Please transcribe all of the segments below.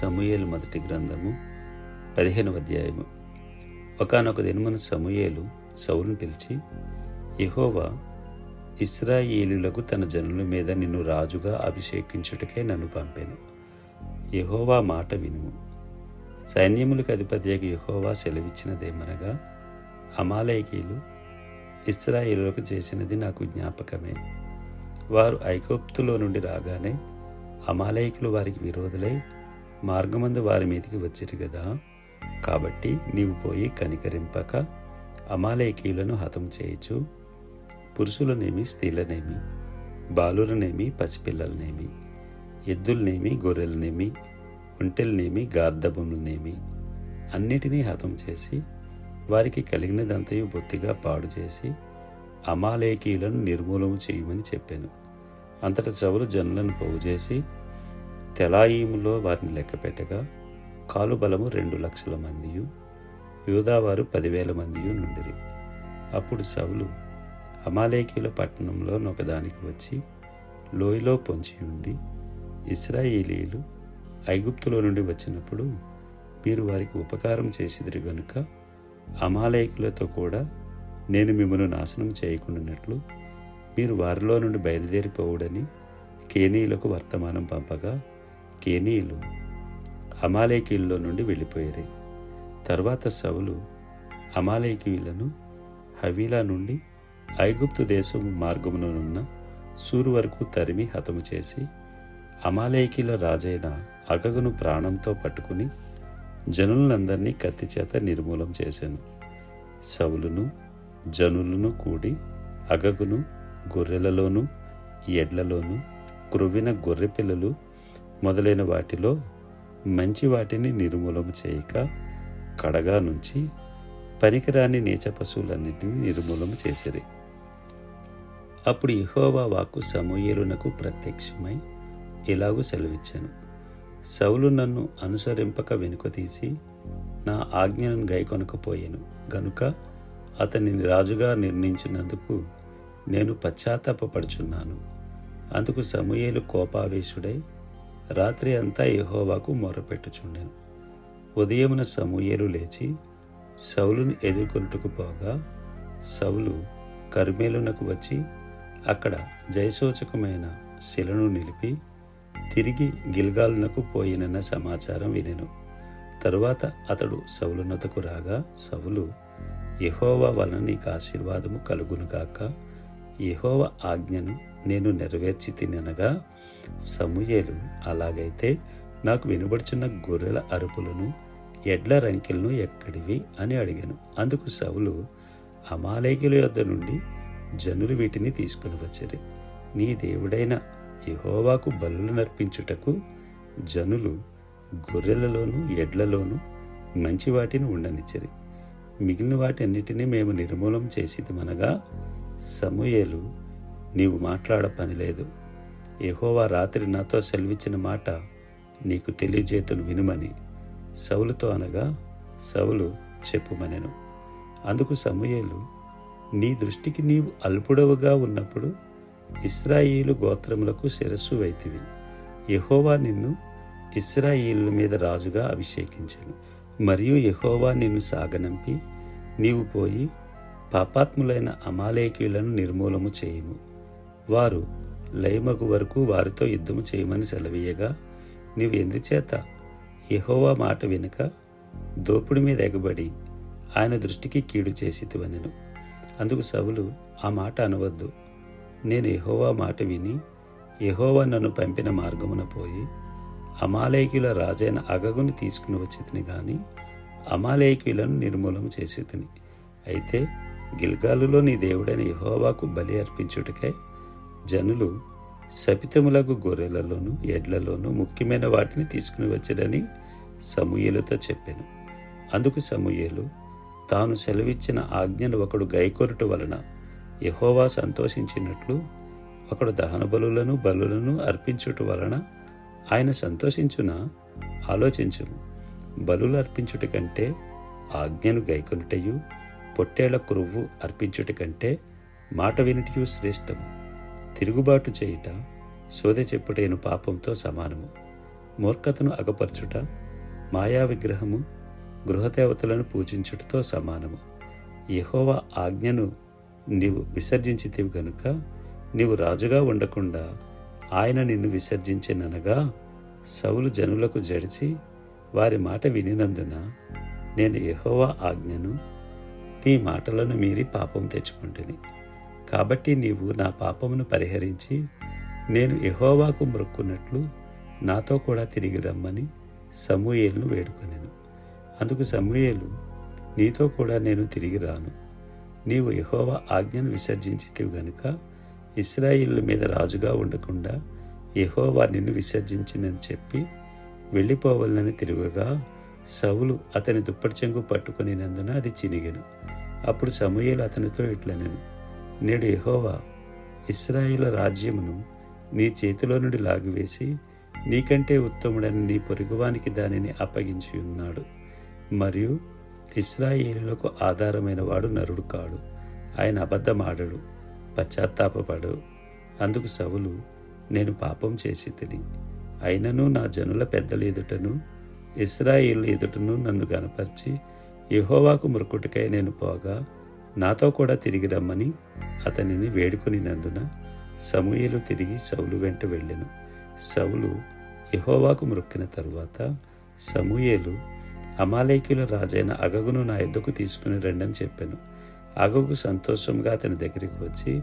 సమూయేలు మొదటి గ్రంథము పదిహేనవ అధ్యాయము. ఒకనొక దినమున సమూయేలు సౌలును పిలిచి యహోవా ఇస్రాయేలులకు తన జనుల మీద నిన్ను రాజుగా అభిషేకించుటకే నన్ను పంపాను. యహోవా మాట వినుము. సైన్యములకు అధిపతియకు యహోవా సెలవిచ్చినదేమనగా అమాలయకీలు ఇస్రాయేలులకు చేసినది నాకు జ్ఞాపకమే. వారు ఐకోప్తులో నుండి రాగానే అమాలయకులు వారికి విరోధులై మార్గమందు వారి మీదికి వచ్చిరు కదా కాబట్టి నీవు పోయి కనికరింపక అమాలయకీయులను హతం చేయొచ్చు పురుషులనేమి స్త్రీలనేమి బాలులనేమి పసిపిల్లలనేమి ఎద్దులనేమి గొర్రెలనేమి ఒంటెలనేమి గార్ధబములనేమి అన్నిటినీ హతం చేసి వారికి కలిగినదంతయు బొత్తిగా పాడు చేసి అమాలేకీయులను నిర్మూలము చేయమని చెప్పాను. అంతట చవులు జనులను పోగు చేసి తెలాయిములో వారిని లెక్కపెట్టగా కాలుబలము రెండు లక్షల మందియు యూదావారు పదివేల మందియు నుండిరి. అప్పుడు సవులు అమాలేకీల పట్టణంలో ఒకదానికి వచ్చి లోయలో పొంచి ఉండి ఇస్రాయేలీలు ఐగుప్తులో నుండి వచ్చినప్పుడు మీరు వారికి ఉపకారం చేసిదిరి గనుక అమాలేకులతో కూడా నేను మిమ్మల్ని నాశనం చేయకుండానట్లు మీరు వారిలో నుండి బయలుదేరిపోవుడని కేనీయులకు వర్తమానం పంపగా కేనీయులు అమాలేకీల్లో నుండి వెళ్ళిపోయారు. తర్వాత సవులు అమాలేకీయులను హవీలా నుండి ఐగుప్తు దేశం మార్గమునున్న సూరు వరకు తరిమి హతము చేసి అమాలేకీల రాజైన అగగును ప్రాణంతో పట్టుకుని జనులందరినీ కత్తి చేత నిర్మూలం చేశాను. సవులును జనులను కూడి అగగును గొర్రెలలోనూ ఎడ్లలోనూ క్రొవ్విన గొర్రె పిల్లలు మొదలైన వాటిలో మంచి వాటిని నిర్మూలన చేయక కడగా నుంచి పనికిరాని నీచ పశువులన్నింటినీ నిర్మూలన చేసిరి. అప్పుడు ఇహోవా వాక్కు సమూయేలునకు ప్రత్యక్షమై ఇలాగూ సెలవిచ్చాను. సౌలు నన్ను అనుసరింపక వెనుక తీసి నా ఆజ్ఞను గైకొనకపోయాను. గనుక అతనిని రాజుగా నిర్ణయించినందుకు నేను పశ్చాత్తాపపడుచున్నాను. అందుకు సమూయేలు కోపావేశుడై రాత్రి అంతా యహోవాకు మొరపెట్టుచుండెను. ఉదయమున సమూయేలు లేచి సౌలును ఎదుర్కొంటుకు పోగా సౌలు కర్మేలునకు వచ్చి అక్కడ జయసూచకమైన శిలను నిలిపి తిరిగి గిల్గాలునకు పోయినన్న సమాచారం వినెను. తరువాత అతడు సౌలునతకు రాగా సౌలు యహోవా వలన నీకు ఆశీర్వాదము కలుగునుగాక యహోవ ఆజ్ఞను నేను నెరవేర్చి తిననగా సమూయేలు అలాగైతే నాకు వినబడుచున్న గొర్రెల అరుపులను ఎడ్ల రంకెలను ఎక్కడివి అని అడిగాను. అందుకు సవులు అమాలేకుల యొద్ద నుండి జనులు వీటిని తీసుకుని వచ్చారు. నీ దేవుడైన యహోవాకు బలులు నర్పించుటకు జనులు గొర్రెలలోనూ ఎడ్లలోనూ మంచి వాటిని ఉండనిచ్చరి. మిగిలిన వాటన్నిటినీ మేము నిర్మూలం చేసిదమనగా సమూయేలు నీవు మాట్లాడ పని లేదు. యహోవా రాత్రి నాతో సెలవిచ్చిన మాట నీకు తెలియజేతును వినుమని సౌలుతో అనగా సౌలు చెప్పుమనెను. అందుకు సమూయేలు నీ దృష్టికి నీవు అల్పుడవుగా ఉన్నప్పుడు ఇస్రాయిలు గోత్రములకు శిరస్సు వైతివి. యహోవా నిన్ను ఇస్రాయేలు మీద రాజుగా అభిషేకించాను. మరియు యహోవా నిన్ను సాగనంపి నీవు పోయి పాపాత్ములైన అమాలేకీయులను నిర్మూలము చేయుము. వారు లయమగు వరకు వారితో యుద్ధము చేయమని సెలవీయగా నీవు ఎందుచేత యెహోవా మాట వినక దోపుడి మీద ఎగబడి ఆయన దృష్టికి కీడు చేసితివనెను అందుకు సవులు ఆ మాట అనవద్దు. నేను యెహోవా మాట విని ఎహోవా నన్ను పంపిన మార్గమున పోయి అమాలేకుల రాజైన అగగుని తీసుకుని వచ్చితిని గాని అమాలేకులను నిర్మూలన చేసి అయితే గిల్గాలులో నీ దేవుడైన యహోవాకు బలి అర్పించుటకై జనులు శపితములకు గొర్రెలలోను ఎడ్లలోను ముఖ్యమైన వాటిని తీసుకుని వచ్చారని సమూయేలుతో చెప్పాను. అందుకు సమూయేలు తాను సెలవిచ్చిన ఆజ్ఞను ఒకడు గైకొరుట వలన యహోవా సంతోషించినట్లు ఒకడు దహన బలులను బలులను అర్పించుట వలన ఆయన సంతోషించున? ఆలోచించుము. బలులు అర్పించుట కంటే ఆజ్ఞను గైకొనుటయు పొట్టేళ్ళ క్రొవ్వు అర్పించుట కంటే మాట వినుటయు శ్రేష్టము. తిరుగుబాటు చేయుట సోదె చెప్పుటైన పాపంతో సమానము. మూర్ఖతను అగపరచుట మాయా విగ్రహము గృహదేవతలను పూజించుటతో సమానము. యహోవ ఆజ్ఞను నీవు విసర్జించితివి గనుక నీవు రాజుగా ఉండకుండా ఆయన నిన్ను విసర్జించిననగా సౌలు జనులకు జడిచి వారి మాట వినినందున నేను యహోవా ఆజ్ఞను నీ మాటలను మీరి పాపం తెచ్చుకుంటుంది కాబట్టి నీవు నా పాపమును పరిహరించి నేను ఎహోవాకు మొక్కున్నట్లు నాతో కూడా తిరిగి రమ్మని సమూయేలును వేడుకొనెను. అందుకు సమూయేలు నీతో కూడా నేను తిరిగి రాను. నీవు యెహోవా ఆజ్ఞను విసర్జించితివి గనుక ఇస్రాయిల్ మీద రాజుగా ఉండకుండా యెహోవా నిన్ను విసర్జించినని చెప్పి వెళ్ళిపోవాలని తిరుగగా సవులు అతని దుప్పటి చెంగు పట్టుకునినందున అది చినిగెను. అప్పుడు సమూయేలు అతనితో ఇట్లనెను నేడు యెహోవా ఇస్రాయిల రాజ్యమును నీ చేతిలో నుండి లాగివేసి నీకంటే ఉత్తముడని నీ పొరుగువానికి దానిని అప్పగించి ఉన్నాడు. మరియు ఇస్రాయేలులకు ఆధారమైన వాడు నరుడు కాడు. ఆయన అబద్ధమాడడు పశ్చాత్తాపపడు. అందుకు సవులు నేను పాపం చేసి తిని అయినను నా జనుల పెద్దల ఎదుటను ఇస్రాయేల్ ఎదుటను నన్ను గనపరిచి యహోవాకు మురుకుటికై నేను పోగా నాతో కూడా తిరిగి రమ్మని అతనిని వేడుకొనినందున సమూయేలు తిరిగి సౌలు వెంట వెళ్ళెను. సౌలు యహోవాకు మొక్కిన తరువాత సమూయేలు అమాలేకుల రాజైన అగగును నా ఎద్దకు తీసుకుని రండని చెప్పాను. అగగు సంతోషంగా అతని దగ్గరికి వచ్చి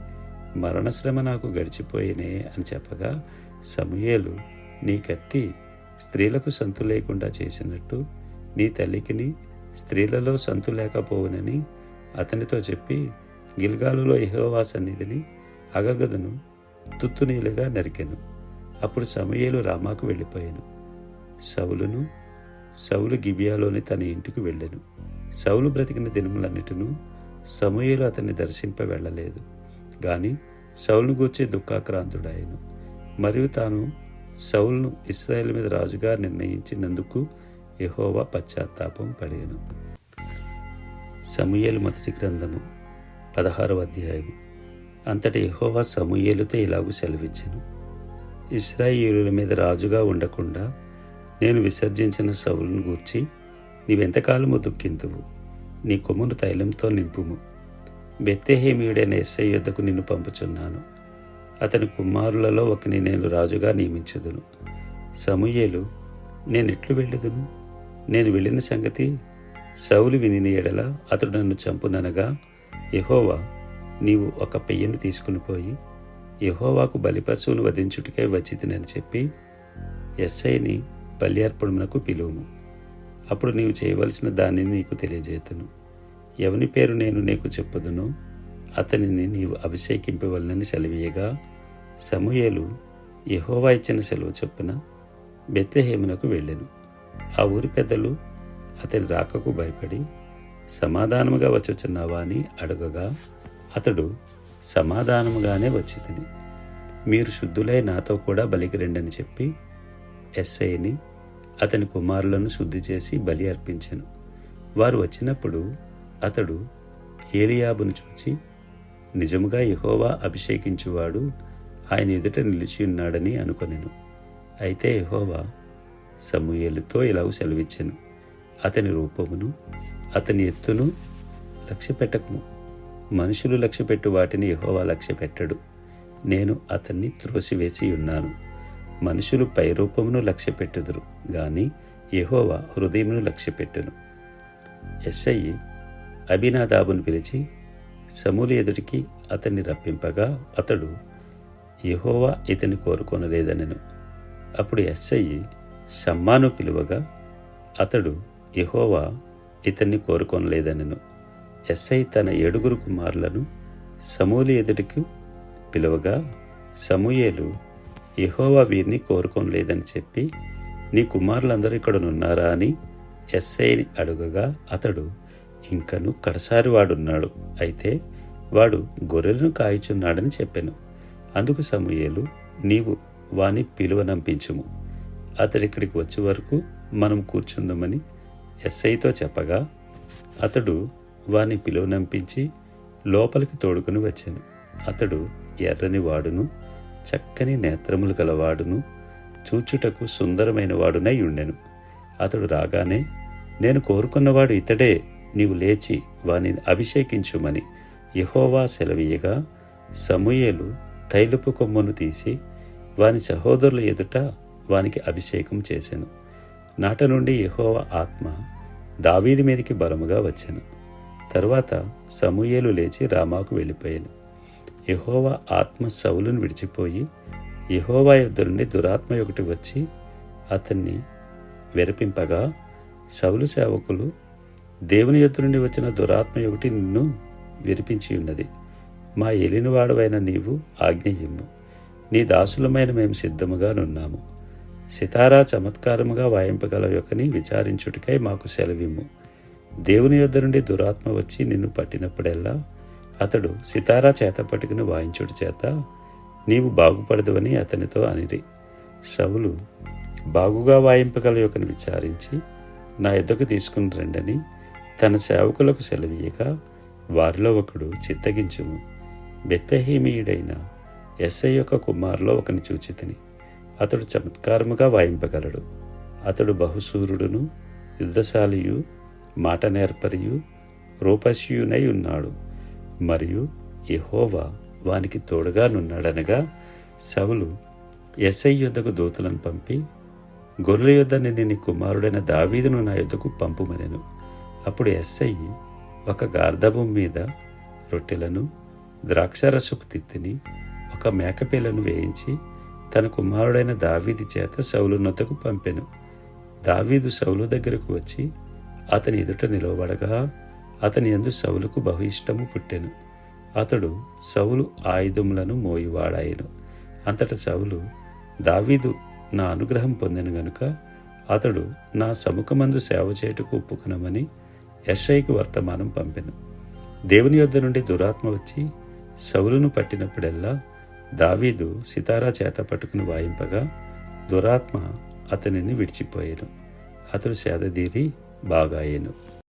మరణశ్రమ నాకు గడిచిపోయినే అని చెప్పగా సమూయేలు నీ కత్తి స్త్రీలకు సంతు లేకుండా చేసినట్టు నీ తల్లికిని స్త్రీలలో సంతు లేకపోవునని అతనితో చెప్పి గిల్గాలులో యహోవా సన్నిధిని అగగదును తుత్తునీలుగా నరికెను. అప్పుడు సమయలు రామాకు వెళ్ళిపోయాను. సౌలును సౌలు గిబియాలోని తన ఇంటికి వెళ్ళెను. సౌలు బ్రతికిన దినములన్నిటిను సమూహలు అతన్ని దర్శింప వెళ్ళలేదు. కానీ సౌలును గూర్చి దుఃఖాక్రాంతుడాయను మరియు తాను సౌలును ఇస్రాయేల్ మీద రాజుగా నిర్ణయించినందుకు యహోవా పశ్చాత్తాపం పడేను. సమూయేలు మొదటి గ్రంథము పదహారవ అధ్యాయము. అంతటి యహోవా సమూయేలుతో ఇలాగూ సెలవిచ్చాను. ఇస్రాయేలుల మీద రాజుగా ఉండకుండా నేను విసర్జించిన సవులను గూర్చి నీవెంతకాలము దుఃఖింతువు? నీ కొమ్మును తైలంతో నింపుము. బెత్తెహేమియుడైన ఎస్ఐ యొద్దకు నిన్ను పంపుచున్నాను. అతని కుమారులలో ఒకని నేను రాజుగా నియమించుదును. సమూయేలు నేనెట్లు వెళ్ళదును? నేను వెళ్ళిన సంగతి సౌలు విని ఎడల అతడు నన్ను చంపుననగా యహోవా నీవు ఒక పెయ్యను తీసుకుని పోయి యహోవాకు బలిపశువును వధించుటకై వచ్చితినని చెప్పి ఎస్ఐని బలి అర్పణమునకు పిలువుము. అప్పుడు నీవు చేయవలసిన దానిని నీకు తెలియజేతును. ఎవని పేరు నేను నీకు చెప్పుదునో అతనిని నీవు అభిషేకింపవలనని సెలవీయగా సమూయేలు యహోవా ఇచ్చిన సెలవు చొప్పున బెత్లహేమునకు వెళ్ళెను. ఆ ఊరి పెద్దలు అతని రాకకు భయపడి సమాధానముగా వచ్చుచున్నావా అని అడగగా అతడు సమాధానముగానే వచ్చితిని. మీరు శుద్ధులై నాతో కూడా బలికి రండని చెప్పి ఎస్ఐని అతని కుమారులను శుద్ధి చేసి బలి అర్పించాను. వారు వచ్చినప్పుడు అతడు ఏలియాబును చూచి నిజముగా యహోవా అభిషేకించువాడు ఆయన ఎదుట నిలిచి ఉన్నాడని అనుకొనెను. అయితే యహోవా సమూయేలుతో ఇలాగ సెలవిచ్చాను. అతని రూపమును అతని ఎత్తును లక్ష్యపెట్టకము. మనుషులు లక్ష్యపెట్టు వాటిని యహోవా లక్ష్య పెట్టడు నేను అతన్ని త్రోసివేసి ఉన్నాను. మనుషులు పై రూపమును లక్ష్య పెట్టుదురు గాని యహోవా హృదయమును లక్ష్యపెట్టును. ఎస్ఐ అభినాదాబును పిలిచి సమూలి ఎదుటికి అతన్ని రప్పింపగా అతడు యహోవా ఇతని కోరుకొనలేదనెను. అప్పుడు ఎస్ఐ షమ్మాను పిలువగా అతడు యహోవా ఇతన్ని కోరుకొనలేదనను. ఎస్ఐ తన ఏడుగురు కుమారులను సమూలి ఎదుటికి పిలువగా సమూయేలు యహోవా వీరిని కోరుకొనలేదని చెప్పి నీ కుమారులందరూ ఇక్కడనున్నారా అని ఎస్ఐని అడుగగా అతడు ఇంకను కడసారి వాడున్నాడు. అయితే వాడు గొర్రెలను కాయిచున్నాడని చెప్పాను. అందుకు సమూయేలు నీవు వాని పిలువనంపించుము అతడిక్కడికి వచ్చే వరకు మనం కూర్చుందామని ఎస్ఐతో చెప్పగా అతడు వాని పిలువనంపించి లోపలికి తోడుకుని వచ్చాను. అతడు ఎర్రని వాడును చక్కని నేత్రములు గలవాడును చూచుటకు సుందరమైన వాడునై ఉండెను. అతడు రాగానే నేను కోరుకున్నవాడు ఇతడే నీవు లేచి వానిని అభిషేకించుమని యహోవా సెలవీయగా సమూయేలు తైలపు కొమ్మను తీసి వాని సహోదరుల ఎదుట వానికి అభిషేకం చేశాను నాట నుండి యహోవ ఆత్మ దావీది మీదకి బలముగా వచ్చెను. తరువాత సమూయేలు లేచి రామాకు వెళ్ళిపోయాను. యహోవ ఆత్మ సౌలును విడిచిపోయి యహోవా యుద్ధ నుండి దురాత్మ ఒకటి వచ్చి అతన్ని వెరపింపగా సౌలు సేవకులు దేవుని యొద్ద నుండి వచ్చిన దురాత్మ ఒకటి నిన్ను విరిపించి ఉన్నది. మా ఏలినవాడవైన నీవు ఆజ్ఞయిమ్ము నీ దాసులమైన మేము సిద్ధముగా నున్నాము. సితారా చమత్కారముగా వాయింపగల యొక్కని విచారించుటకై మాకు సెలవిమ్ము. దేవుని యొద్ద నుండి దురాత్మ వచ్చి నిన్ను పట్టినప్పుడెల్లా అతడు సితారా చేత పట్టుకుని వాయించుట చేత నీవు బాగుపడదువని అతనితో అనిరి. సవులు బాగుగా వాయింపగల యొక్కని విచారించి నా యుద్ధకు తీసుకుని రండని తన సేవకులకు సెలవీయక వారిలో ఒకడు చిత్తగించుము. బెత్తహీమీయుడైన ఎస్ఐ యొక్క కుమారులో ఒకని చూచితిని. అతడు చమత్కారముగా వాయింపగలడు. అతడు బహుసూరుడును యుద్ధశాలియు మాట నేర్పరియు రూపశ్యునై ఉన్నాడు. మరియు యహోవా వానికి తోడుగా నున్నాడనగా సవులు ఎస్ఐ యుద్ధకు దూతలను పంపి గొర్రెల యుద్ధ నిన్ను నీ కుమారుడైన దావీదును నా యుద్ధకు పంపుమనెను. అప్పుడు ఎస్ఐ ఒక గార్ధబం మీద రొట్టెలను ద్రాక్షరసపు తిత్తిని ఒక మేకపిల్లను వేయించి తన కుమారుడైన దావీది చేత సౌలునొద్దకు పంపెను. దావీదు సౌలు దగ్గరకు వచ్చి అతని ఎదుట నిలవబడగా అతని ఎందు సౌలుకు బహు ఇష్టము పుట్టెను. అతడు సౌలు ఆయుధములను మోయివాడాయను. అంతట సౌలు దావీదు నా అనుగ్రహం పొందెను గనుక అతడు నా సముఖమందు సేవ చేయుటకు ఒప్పుకునమని ఎస్ఐకి వర్తమానం పంపెను. దేవుని యొద్ద నుండి దురాత్మ వచ్చి సౌలును పట్టినప్పుడెల్లా దావీదు సితారా చేత పట్టుకుని వాయింపగా దురాత్మ అతనిని విడిచిపోయాను. అతడు సేదదీరి బాగాయెను.